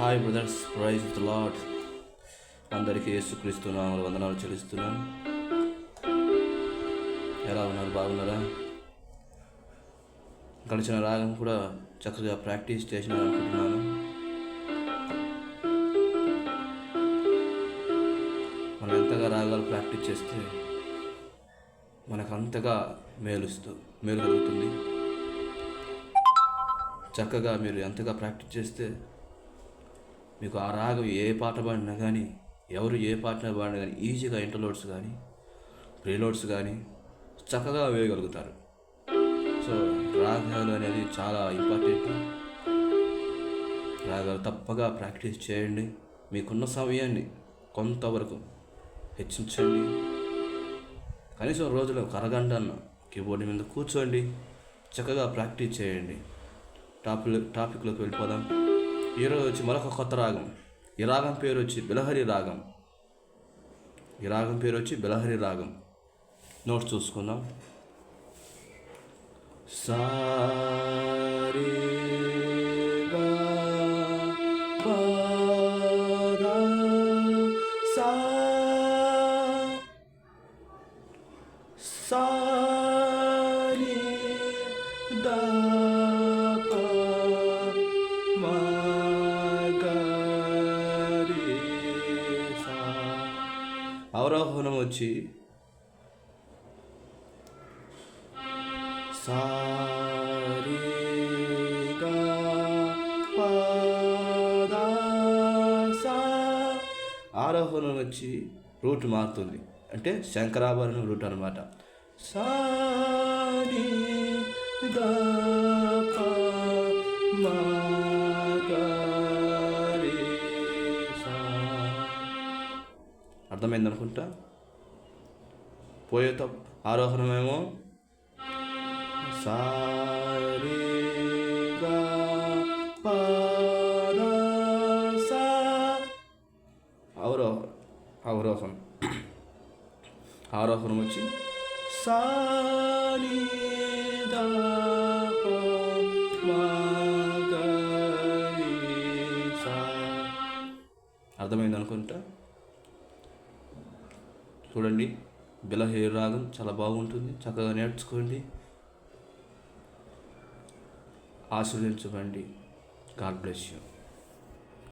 Hi brothers praise the lord అందరికీ యేసుక్రీస్తు నామములు వందనాలు చెల్లిస్తున్నాను. ఎలా ఉన్నారు? బాగున్నారా? గడిచిన రాగం కూడా చక్కగా ప్రాక్టీస్ చేసినా అనుకుంటున్నాను. మనం ఎంతగా రాగాలు ప్రాక్టీస్ చేస్తే మనకు అంతగా మేలుస్తూ మేలు కలుగుతుంది. చక్కగా మీరు ఎంతగా ప్రాక్టీస్ చేస్తే మీకు ఆ రాగం ఏ పాట పాడినా కానీ ఎవరు ఏ పాట పాడినా కానీ ఈజీగా ఇంటర్లోడ్స్ కానీ ప్రీలోడ్స్ కానీ చక్కగా వేయగలుగుతారు. సో రాగాలు అనేది చాలా ఇంపార్టెంట్. రాగాలు తప్పగా ప్రాక్టీస్ చేయండి. మీకున్న సమయాన్ని కొంతవరకు హెచ్చించండి. కనీసం రోజులో ఒక అరగంట అన్న కీబోర్డ్ మీద కూర్చోండి. చక్కగా ప్రాక్టీస్ చేయండి. టాపిక్ టాపిక్లోకి వెళ్ళిపోదాం. ఈరోజు వచ్చి మరొక కొత్త రాగం. ఈ రాగం పేరు వచ్చి బిలహరి రాగం. ఈ రాగం పేరు వచ్చి బిలహరి రాగం. నోట్స్ చూసుకుందాం. సారీ సా సా అవరోహణం వచ్చి సారి ఆరోహణం వచ్చి రూట్ మారుతుంది. అంటే శంకరాభరణం రూట్ అనమాట సాని అర్థమైంది అనుకుంటా? పోయేత ఆరోహణమేమో? సారి గా ప ద అవరోహం అవరోహం ఆరోహణం వచ్చి సాని అర్థమైంది అనుకుంటా? చూడండి. బిలహే రాగం చాలా బాగుంటుంది. చక్కగా నేర్చుకోండి. ఆశీర్వదించబండి గాడ్ బ్లెస్ యూ.